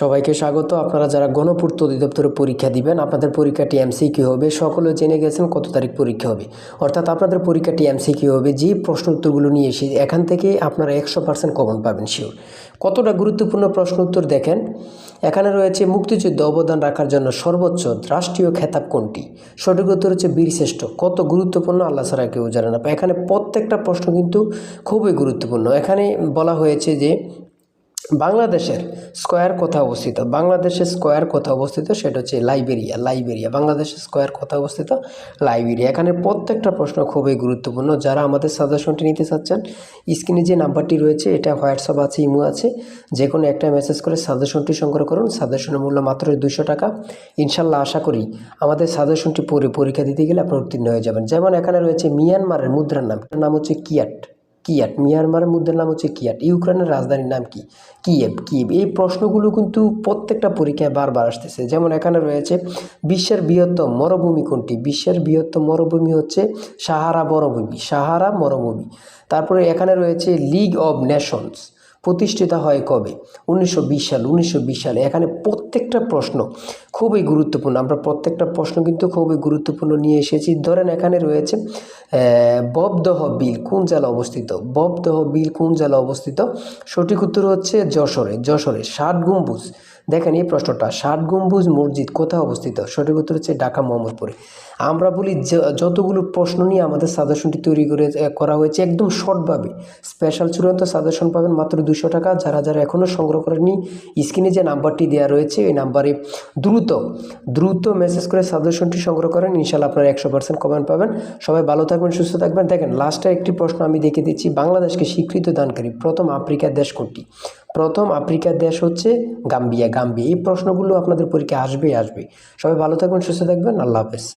সবাইকে স্বাগত। আপনারা যারা গণপূর্ত অধিদপ্তরে পরীক্ষা দিবেন, আপনাদের পরীক্ষাটি এমসিকিউ হবে। সকলে জেনে গেছেন কত তারিখ পরীক্ষা হবে। অর্থাৎ আপনাদের পরীক্ষাটি এমসিকিউ হবে, যে প্রশ্ন উত্তরগুলো নিয়ে এসে এখান থেকে আপনারা একশো পার্সেন্ট কমন পাবেন শিওর কতটা গুরুত্বপূর্ণ প্রশ্ন উত্তর দেখেন? এখানে রয়েছে মুক্তিযুদ্ধে অবদান রাখার জন্য সর্বোচ্চ রাষ্ট্রীয় খেতাব কোনটি? সঠিক উত্তর হচ্ছে বীরশ্রেষ্ঠ কত গুরুত্বপূর্ণ আল্লাহ ছাড়া কেউ জানে না। এখানে প্রত্যেকটা প্রশ্ন কিন্তু খুবই গুরুত্বপূর্ণ। এখানে বলা হয়েছে যে বাংলাদেশের স্কোয়ার কোথায় অবস্থিত? বাংলাদেশের স্কোয়ার কোথায় অবস্থিত? সেটা হচ্ছে লাইবেরিয়া লাইবেরিয়া। বাংলাদেশের স্কোয়ার কোথায় অবস্থিত? লাইবেরিয়া। এখানে প্রত্যেকটা প্রশ্ন খুবই গুরুত্বপূর্ণ। যারা আমাদের সাজেশনটি নিতে চাচ্ছেন, স্ক্রিনে যে নাম্বারটি রয়েছে, এটা হোয়াটসঅ্যাপ আছে, ইমো আছে যে কোনো একটা মেসেজ করে সাজেশনটি সংগ্রহ করুন। সাজেশনের মূল্য মাত্র দুশো টাকা। ইনশাল্লাহ আশা করি আমাদের সাজেশনটি পড়ে পরীক্ষা দিতে গেলে আপনি উত্তীর্ণ হয়ে যাবেন। যেমন এখানে রয়েছে মিয়ানমারের মুদ্রার নাম। নাম হচ্ছে কিয়াট। কিয়াট? মিয়ানমারের মধ্যে নাম হচ্ছে কিয়াট। ইউক্রেনের রাজধানীর নাম কি? কিয়েভ। কিয়েভ। এই প্রশ্নগুলো কিন্তু প্রত্যেকটা পরীক্ষায় বারবার আসতেছে। যেমন এখানে রয়েছে, বিশ্বের বৃহত্তম মরুভূমি কোনটি? বিশ্বের বৃহত্তম মরুভূমি হচ্ছে সাহারা মরুভূমি সাহারা মরুভূমি। তারপরে এখানে রয়েছে লিগ অব নেশনস। প্রতিষ্ঠিত হয় কবে? উনিশশো বিশ সাল, উনিশশো বিশ সালে। এখানে প্রত্যেকটা প্রশ্ন খুবই গুরুত্বপূর্ণ। আমরা প্রত্যেকটা প্রশ্ন কিন্তু খুবই গুরুত্বপূর্ণ নিয়ে এসেছি। ধরেন এখানে রয়েছে ববদহ বিল কোন জেলা অবস্থিত? ববদহ বিল কোন জেলা অবস্থিত? সঠিক উত্তর হচ্ছে যশোরে যশোরে, ষাট গম্বুজ। দেখেন এই প্রশ্নটা, ষাট গম্বুজ মসজিদ কোথায় অবস্থিত? সঠিক উত্তর হচ্ছে ঢাকা মোহাম্মদপুরে। আমরা বলি যতগুলো প্রশ্ন নিয়ে আমাদের সাজেশনটি তৈরি করে করা হয়েছে একদম শর্টভাবে স্পেশাল চূড়ান্ত সাজেশন পাবেন মাত্র দুশো টাকা। যারা যারা এখনও সংগ্রহ করেননি স্ক্রিনে যে নাম্বারটি দেওয়া রয়েছে এই নাম্বারে দ্রুত দ্রুত মেসেজ করে সাজেশনটি সংগ্রহ করেন। ইনশাল্লাহ আপনারা একশো পার্সেন্ট কমেন্ট পাবেন। সবাই ভালো থাকবেন, সুস্থ থাকবেন। দেখেন লাস্টে একটি প্রশ্ন আমি দেখে দিচ্ছি, বাংলাদেশকে স্বীকৃত দানকারী প্রথম আফ্রিকার দেশ কোনটি? প্রথম আফ্রিকার দেশ হচ্ছে গাম্বিয়া। গাম্বিয়া, এই প্রশ্নগুলো আপনাদের পরীক্ষা আসবে আসবে সবাই ভালো থাকবেন, সুস্থ থাকবেন, আল্লাহ হাফেজ।